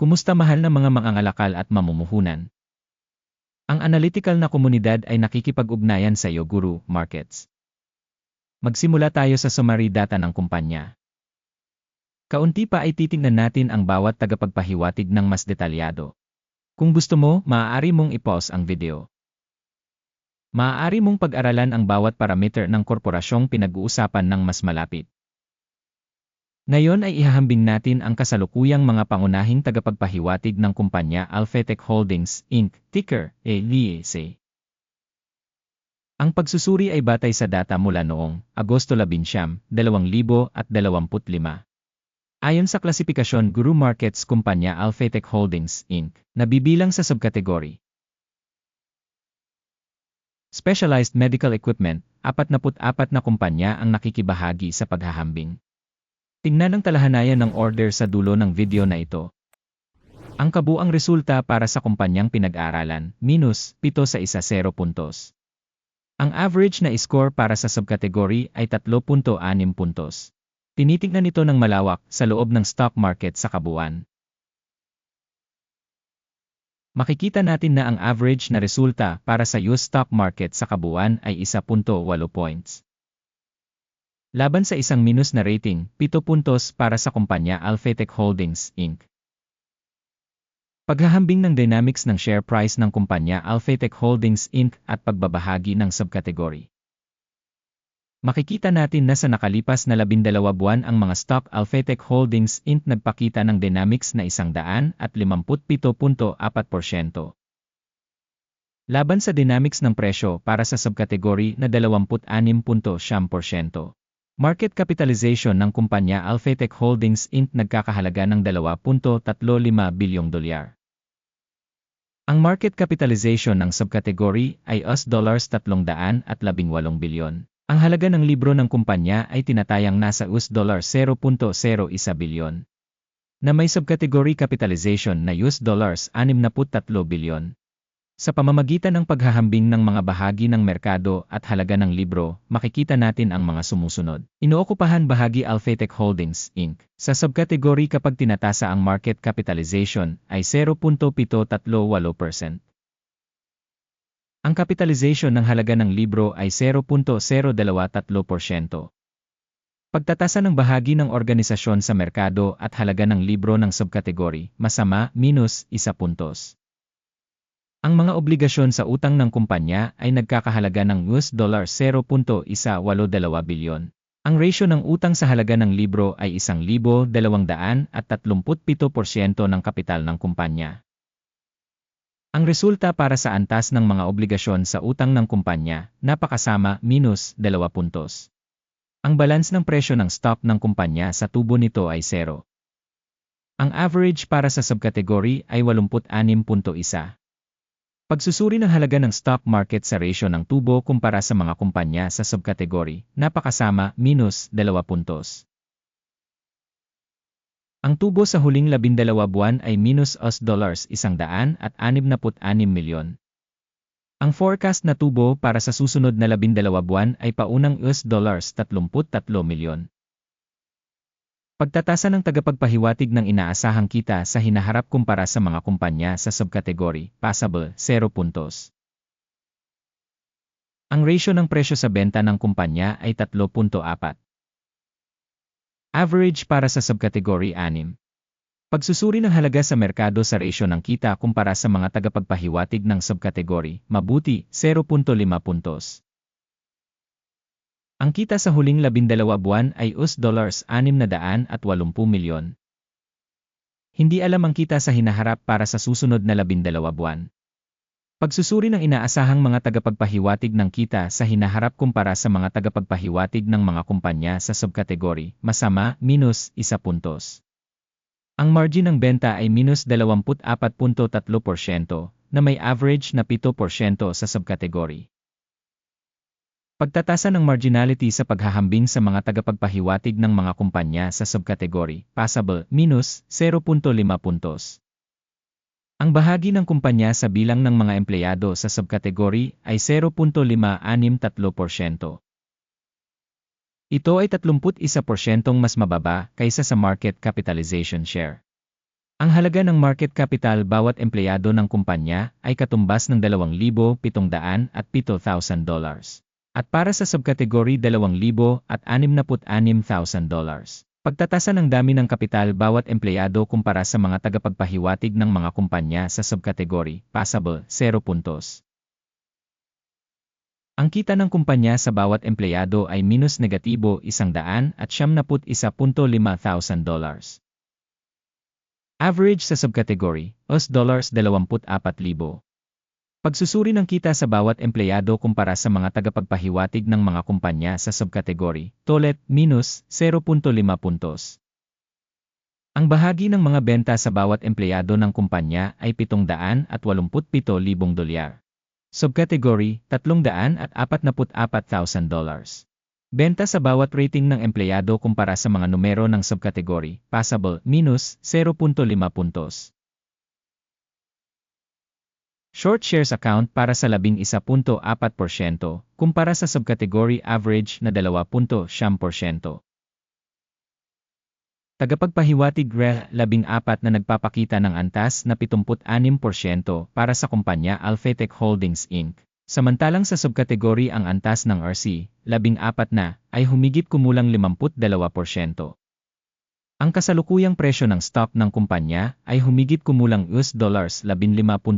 Kumusta mahal na mga mangangalakal at mamumuhunan? Ang analytical na komunidad ay nakikipag-ugnayan sa iyo Guru Markets. Magsimula tayo sa summary data ng kumpanya. Kaunti pa ay titingnan natin ang bawat tagapagpahiwatig ng mas detalyado. Kung gusto mo, maaari mong i-pause ang video. Maaari mong pag-aralan ang bawat parameter ng korporasyong pinag-uusapan ng mas malapit. Ngayon ay ihahambing natin ang kasalukuyang mga pangunahing tagapagpahiwatig ng kumpanya Alphatec Holdings, Inc., ticker, ALIAC. Ang pagsusuri ay batay sa data mula noong Agosto 11, 2025. Ayon sa klasifikasyon Guru Markets Kumpanya Alphatec Holdings, Inc., nabibilang sa subkategory. Specialized Medical Equipment, 44 na kumpanya ang nakikibahagi sa paghahambing. Tingnan ang talahanayan ng order sa dulo ng video na ito. Ang kabuang resulta para sa kumpanyang pinag-aralan, minus 7 sa isa 0 puntos. Ang average na score para sa subkategory ay 3.6 puntos. Tinitingnan ito ng malawak sa loob ng stock market sa kabuuan. Makikita natin na ang average na resulta para sa US stock market sa kabuuan ay 1.8 points. Laban sa isang minus na rating, 7 puntos para sa kumpanya Alphatec Holdings, Inc. Paghahambing ng dynamics ng share price ng kumpanya Alphatec Holdings, Inc. at pagbabahagi ng subkategory. Makikita natin na sa nakalipas na 12 buwan ang mga stock Alphatec Holdings, Inc. nagpakita ng dynamics na 157.4%. Laban sa dynamics ng presyo para sa subkategory na 26.7%. Market capitalization ng kumpanya Alphatec Holdings Inc. nagkakahalaga ng 2.35 bilyong dolyar. Ang market capitalization ng subkategory ay US dollars 318 bilyon. Ang halaga ng libro ng kumpanya ay tinatayang nasa US dollars 0.01 bilyon. Na may subkategory capitalization na US dollars 63 bilyon. Sa pamamagitan ng paghahambing ng mga bahagi ng merkado at halaga ng libro, makikita natin ang mga sumusunod. Inookupahan bahagi Alphatec Holdings, Inc. Sa subkategory kapag tinatasa ang market capitalization ay 0.738%. Ang capitalization ng halaga ng libro ay 0.023%. Pagtatasa ng bahagi ng organisasyon sa merkado at halaga ng libro ng subkategory, masama, minus, isa puntos. Ang mga obligasyon sa utang ng kumpanya ay nagkakahalaga ng US dollar 0.182 bilyon. Ang ratio ng utang sa halaga ng libro ay 1,237% ng kapital ng kumpanya. Ang resulta para sa antas ng mga obligasyon sa utang ng kumpanya, napakasama minus 2 puntos. Ang balance ng presyo ng stock ng kumpanya sa tubo nito ay 0. Ang average para sa subkategory ay 86.1. Pagsusuri ng halaga ng stock market sa ratio ng tubo kumpara sa mga kumpanya sa subkategory, napakasama, minus 2 puntos. Ang tubo sa huling 12 buwan ay minus US dollars 166 milyon. Ang forecast na tubo para sa susunod na 12 buwan ay paunang US dollars 33 milyon. Pagtatasa ng tagapagpahiwatig ng inaasahang kita sa hinaharap kumpara sa mga kumpanya sa subkategory, passable, 0 puntos. Ang ratio ng presyo sa benta ng kumpanya ay 3.4. Average para sa subkategory 6. Pagsusuri ng halaga sa merkado sa ratio ng kita kumpara sa mga tagapagpahiwatig ng subkategory, mabuti, 0.5 puntos. Ang kita sa huling labindalawa buwan ay US dollars 680 milyon. Hindi alam ang kita sa hinaharap para sa susunod na labindalawa buwan. Pagsusuri ng inaasahang mga tagapagpahiwatig ng kita sa hinaharap kumpara sa mga tagapagpahiwatig ng mga kumpanya sa subkategory, masama, minus, isa puntos. Ang margin ng benta ay minus 24.3% na may average na 7% sa subkategory. Pagtatasa ng marginality sa paghahambing sa mga tagapagpahiwatig ng mga kumpanya sa subkategory, passable, minus 0.5 puntos. Ang bahagi ng kumpanya sa bilang ng mga empleyado sa subkategory ay 0.563%. Ito ay 31% mas mababa kaysa sa market capitalization share. Ang halaga ng market capital bawat empleyado ng kumpanya ay katumbas ng 2,707,000 dollars. At para sa subkategory 2,000 at 66,000 dollars. Pagtatasa ng dami ng kapital bawat empleyado kumpara sa mga tagapagpahiwatig ng mga kumpanya sa subkategory, passable, 0 puntos. Ang kita ng kumpanya sa bawat empleyado ay minus negatibo 100 at 71.5 thousand dollars. Average sa subkategory, US dollars 24,000. Pagsusuri ng kita sa bawat empleyado kumpara sa mga tagapagpahiwatig ng mga kumpanya sa subkategory, tolet, minus 0.5 puntos. Ang bahagi ng mga benta sa bawat empleyado ng kumpanya ay 787,000 dolyar. Subkategory, 344,000 dollars. Benta sa bawat rating ng empleyado kumpara sa mga numero ng subkategory, passable, minus 0.5 puntos. Short shares account para sa 11.4% kumpara sa subkategory average na 2.7%. Tagapagpahiwatig REL 14 na nagpapakita ng antas na 76% para sa kumpanya Alphatec Holdings Inc. Samantalang sa subkategory ang antas ng RC, 14 na, ay humigit kumulang 52%. Ang kasalukuyang presyo ng stock ng kumpanya ay humigit kumulang US dollars 15.87.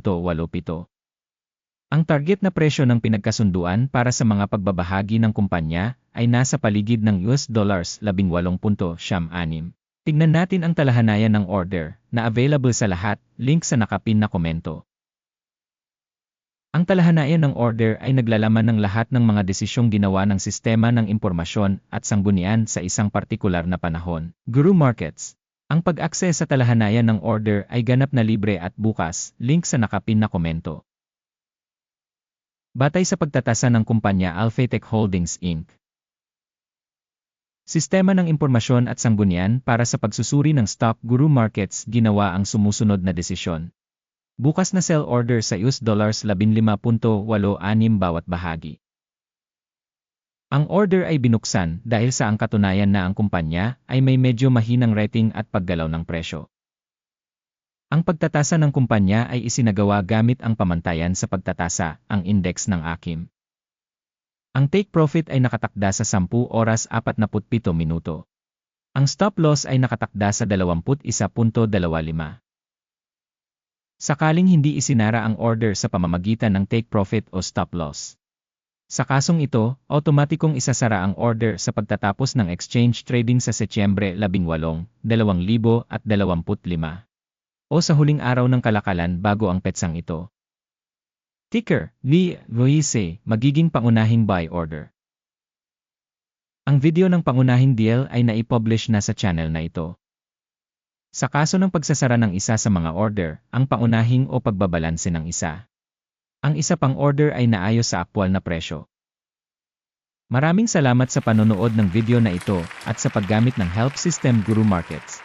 Ang target na presyo ng pinagkasunduan para sa mga pagbabahagi ng kumpanya ay nasa paligid ng US dollars 18.76. Tignan natin ang talahanayan ng order na available sa lahat, link sa nakapin na komento. Ang talahanayan ng order ay naglalaman ng lahat ng mga desisyong ginawa ng sistema ng impormasyon at sanggunian sa isang partikular na panahon. Guru Markets Ang pag-access sa talahanayan ng order ay ganap na libre at bukas, link sa nakapin na komento. Batay sa pagtatasa ng kumpanya Alphatec Holdings Inc. Sistema ng impormasyon at sanggunian para sa pagsusuri ng stock Guru Markets ginawa ang sumusunod na desisyon. Bukas na sell order sa US dollars 15.86 bawat bahagi. Ang order ay binuksan dahil sa ang katunayan na ang kumpanya ay may medyo mahinang rating at paggalaw ng presyo. Ang pagtatasa ng kumpanya ay isinagawa gamit ang pamantayan sa pagtatasa, ang index ng AKIM. Ang take profit ay nakatakda sa 10 oras 47 minuto. Ang stop loss ay nakatakda sa 21.25. Sakaling hindi isinara ang order sa pamamagitan ng take profit o stop loss. Sa kasong ito, otomatikong isasara ang order sa pagtatapos ng exchange trading sa Setyembre 18, 2025 o sa huling araw ng kalakalan bago ang petsang ito. Ticker, Li Voise, magiging pangunahing buy order. Ang video ng pangunahing deal ay naipublish na sa channel na ito. Sa kaso ng pagsasara ng isa sa mga order, ang paunahing o pagbabalanse ng isa. Ang isa pang order ay naayos sa aktwal na presyo. Maraming salamat sa panonood ng video na ito at sa paggamit ng Help System Guru Markets.